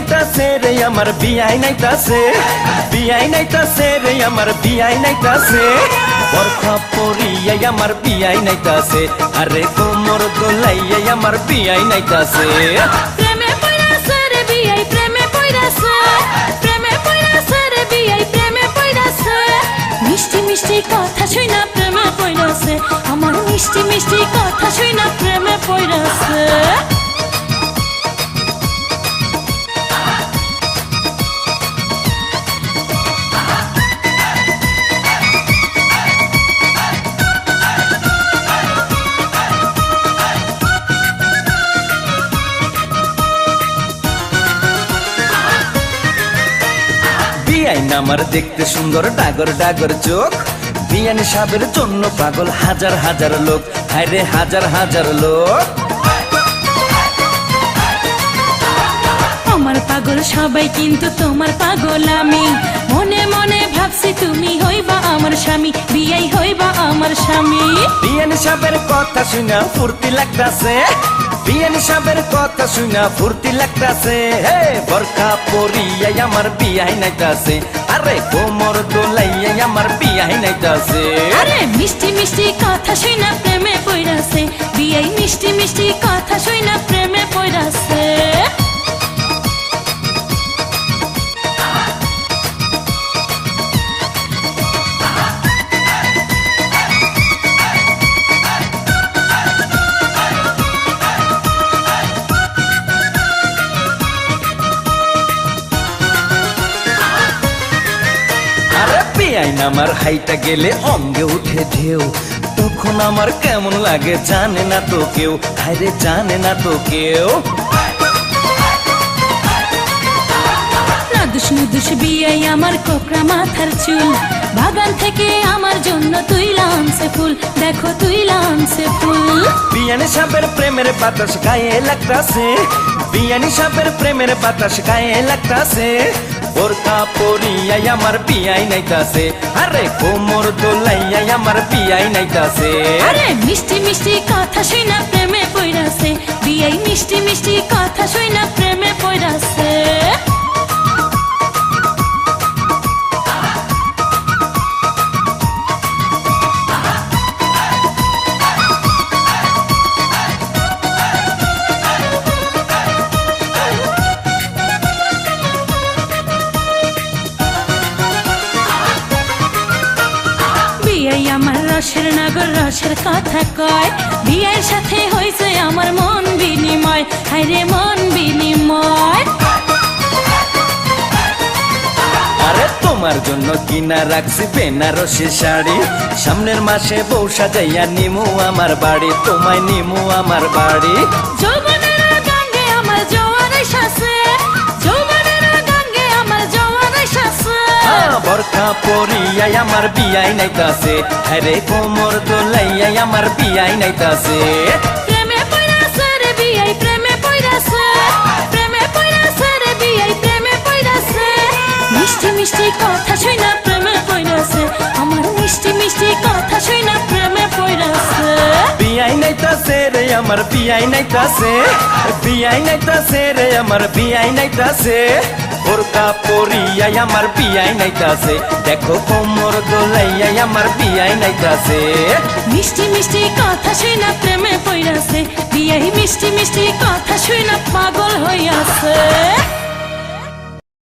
নাইতাছে রে আমার বিয়াই নাইতাছে। বিয়াই নাইতাছে রে আমার বিয়াই আমার বিয়াই আরে কোমর আমার বিয়াই প্রেমে পড়াছে মিষ্টি মিষ্টি কথা শুই না প্রেমে প্রেমে পড়াছে। বিয়াই আমার দেখতে সুন্দর, ডাগর ডাগর চোখ। বিয়ানি সাবের জন্য পাগল হাজার হাজার লোক। হায়রে হাজার হাজার লোক। সবাই কিন্তু তোমার পাগল আমি। মনে মনে ভাবছি তুমি হইবা আমার স্বামী বিয়াই হইবা আমার স্বামী। বিয়ানি সাবের কথা শুনা ফুর্তি লাগতাছে। বিয়ানি কথা শুনা ফুর্তি লাগতাছে। হে বরখা পরিয়াই আমার বিয়াই নাইতাছে। আরে কোমর দোলাইয়াই আমার বিয়াই নাইতাছে। আরে মিষ্টি মিষ্টি কথা শুই না প্রেমে পড়াছে বিয়াই মিষ্টি মিষ্টি কথা শুই না প্রেমে পড়াছে বিয়াই আমার হাইটা গেলে অঙ্গে উঠে ঢেউ। তখন আমার কেমন লাগে জানে না তো কেউ। আরে জানে না তো কেউ। নুদুস বিয়াই আমার কোকরা মাথার চুল। বাগান থেকে আমার জন্য তুই লামছে ফুল। দেখো তুই লামছে ফুল। বিয়ানি সাপের প্রেমের বাতাস গায়ে লাগতাছে। বিয়ানি সাপের প্রেমের বাতাস গায়ে লাগতাছে। বোরকা পরিয়াই আমার পিয়াই নাইতাছে। আরে কোমর দোলাইয়াই আমার পিয়াই নাইতাছে। আরে মিষ্টি মিষ্টি কথা শুই প্রেমে পড়াছে বিয়াই মিষ্টি মিষ্টি কথা শুই প্রেমে পড়াছে নাগর রসের কথা কয়। বিয়ের সাথে হয়েছে আমার মন বিনিময়। হায়রে মন বিনিময়। আরে তোমার জন্য কিনা রাখছি বেনারসি শাড়ি। সামনের মাসে বউ সাজাইয়া নিমু আমার বাড়ি। তোমায় নিমু আমার বাড়ি। যৌবনের আমার জোয়ার শাসে। বরখা পরিয়াই আমার বিয়াই নাইতাছে। আরে কোমর দোলাইয়াই আমার বিয়াই নাইতাছে। প্রেমে পড়াছে রে বিয়াই প্রেমে পড়াছে প্রেমে পড়াছে রে বিয়াই প্রেমে পড়াছে মিষ্টি মিষ্টি কথা শুই না প্রেমে পড়াছে আমার মিষ্টি মিষ্টি কথা শুই না প্রেমে পড়াছে বিয়াই নাইতাছে রে আমার বিয়াই নাইতাছে। বিয়াই নাইতাছে রে আমার বিয়াই নাইতাছে। বোরকা পরিয়াই আমার বিয়াই নাইতাছে। দেখো কোমর দোলাইয়াই আমার বিয়াই নাইতাছে। মিষ্টি মিষ্টি কথা শুই না প্রেমে পড়াছে বিয়াই মিষ্টি মিষ্টি কথা শুই না পাগল হইয়াছে।